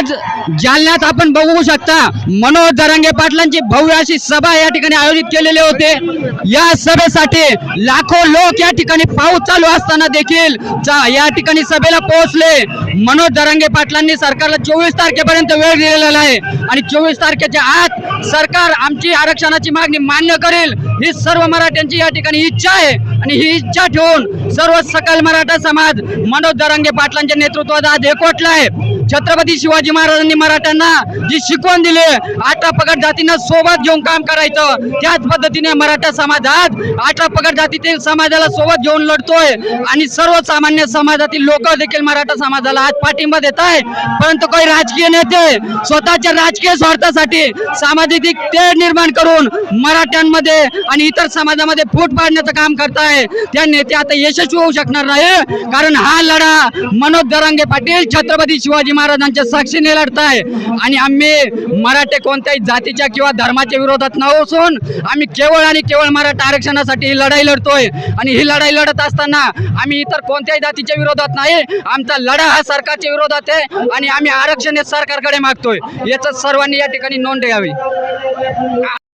आज जालन्यात आपण बघू शकता मनोज दरंगे पाटलांची भव्य अशी सभा या ठिकाणी आयोजित केलेले होते. या सभेसाठी लाखो लोक या ठिकाणी पाऊस चालू असताना देखील चा- या ठिकाणी सभेला पोहोचले. मनोज दरंगे पाटलांनी सरकारला चोवीस तारखेपर्यंत वेळ दिलेला आहे. आणि चोवीस तारखेच्या आत सरकार आमची आरक्षणाची मागणी मान्य करेल. ही सर्व मराठ्यांची या ठिकाणी इच्छा आहे. आणि ही इच्छा ठेवून सर्व सकल मराठा समाज मनोज दरंगे पाटलांच्या नेतृत्वात आज एकवटला आहे. छत्रपती शिवाजी महाराजांनी मराठ्यांना जी शिकवण दिली अठरा पगड जातींना सोबत घेऊन काम करायचं. त्याच पद्धतीने मराठा समाजात अठरा पगड जातीतील समाजाला सोबत घेऊन लढतोय. आणि सर्वसामान्य समाजातील लोक देखील मराठा समाजाला आज पाठिंबा देत आहे परंतु काही राजकीय नेते स्वतःच्या राजकीय स्वार्थासाठी सामाजिक तेढ निर्माण करून मराठ्यांमध्ये आणि इतर समाजामध्ये फूट पाडण्याचं काम करताय. त्या नेते आता यशस्वी होऊ शकणार नाही. कारण हा लढा मनोज दरांगे पाटील छत्रपती शिवाजी महाराजांच्या साक्षीने लढताय आणि आम्ही मराठे कोणत्याही जातीच्या किंवा धर्माच्या विरोधात नसून आम्ही केवळ आणि केवळ मराठा आरक्षणासाठी ही लढाई लढतोय. आणि ही लढाई लढत असताना आम्ही इतर कोणत्याही जातीच्या विरोधात नाही आमचा लढा हा सरकारच्या विरोधात आहे आणि आम्ही आरक्षण हे सरकारकडे मागतोय. याचं सर्वांनी या ठिकाणी नोंद घ्यावी.